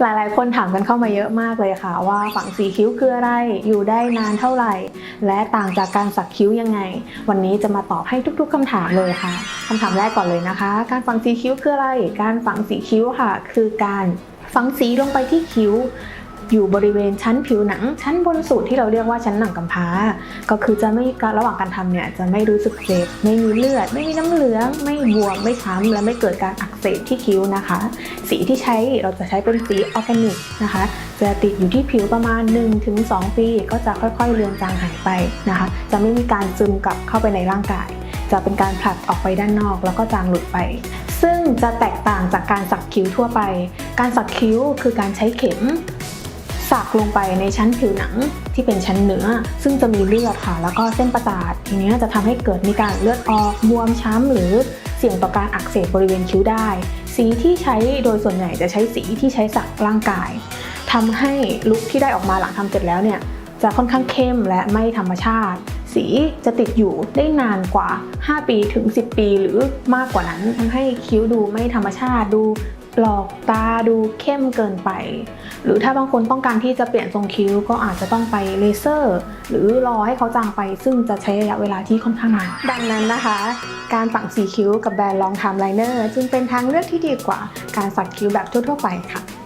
หลายๆ คนถามกันเข้ามาเยอะมากเลยค่ะ ว่าฝังสีคิ้วคืออะไร อยู่ได้นานเท่าไหร่ และต่างจากการสักคิ้วยังไง วันนี้จะมาตอบให้ทุกๆคำถามเลยค่ะคำถามแรกก่อนเลยนะคะ การฝังสีคิ้วคืออะไร การฝังสีคิ้วค่ะ คือการฝังสีลงไปที่คิ้ว อยู่บริเวณชั้นผิวหนัง ชั้นบนสุดที่เราเรียกว่าชั้นหนังกำพร้า ก็คือจะไม่ระหว่างการทำเนี่ยจะไม่รู้สึกเจ็บไม่มีเลือด ไม่มีน้ำเหลือง ไม่บวมไม่ช้ำและไม่เกิดการอักเสบที่คิ้วนะคะ สีที่ใช้เราจะใช้เป็นสีออร์แกนิกนะคะ จะติดอยู่ที่ผิวประมาณ 1-2 ปี ก็จะค่อยๆเลือนจางหายไปนะคะ จะไม่มีการซึมกลับเข้าไปในร่างกาย จะเป็นการผลักออกไปด้านนอก แล้วก็จางหลุดไปซึ่งจะแตกต่างจากการสักคิ้วทั่วไป การสักคิ้วคือการใช้เข็ม สักลงไปในชั้นผิวหนังที่เป็นชั้นเนื้อ ซึ่งจะมีเลือดค่ะ แล้วก็เส้นประสาททีนี้จะทำให้เกิดมีการเลือดออกบวมช้ำหรือเสี่ยงต่อการอักเสบบริเวณคิ้วได้ สีที่ใช้โดยส่วนใหญ่จะใช้สีที่ใช้สักร่างกายทำให้ลุคที่ได้ออกมาหลังทำเสร็จแล้วเนี่ยจะค่อนข้างเข้มและไม่ธรรมชาติ สีจะติดอยู่ได้นานกว่า 5 ปีถึง 10 ปีหรือมากกว่านั้นทำให้คิ้วดูไม่ธรรมชาติดู หลอกตาดูเข้มเกินไป หรือถ้าบางคนต้องการที่จะเปลี่ยนทรงคิ้วก็อาจจะต้องไปเลเซอร์ หรือรอให้เขาจางไป ซึ่งจะใช้ระยะเวลาที่ค่อนข้างนานดังนั้นนะคะ การฝังสีคิ้วกับแบรนด์ลองทำไลเนอร์จึงเป็นทางเลือกที่ดีกว่าการสักคิ้วแบบทั่วๆไปค่ะ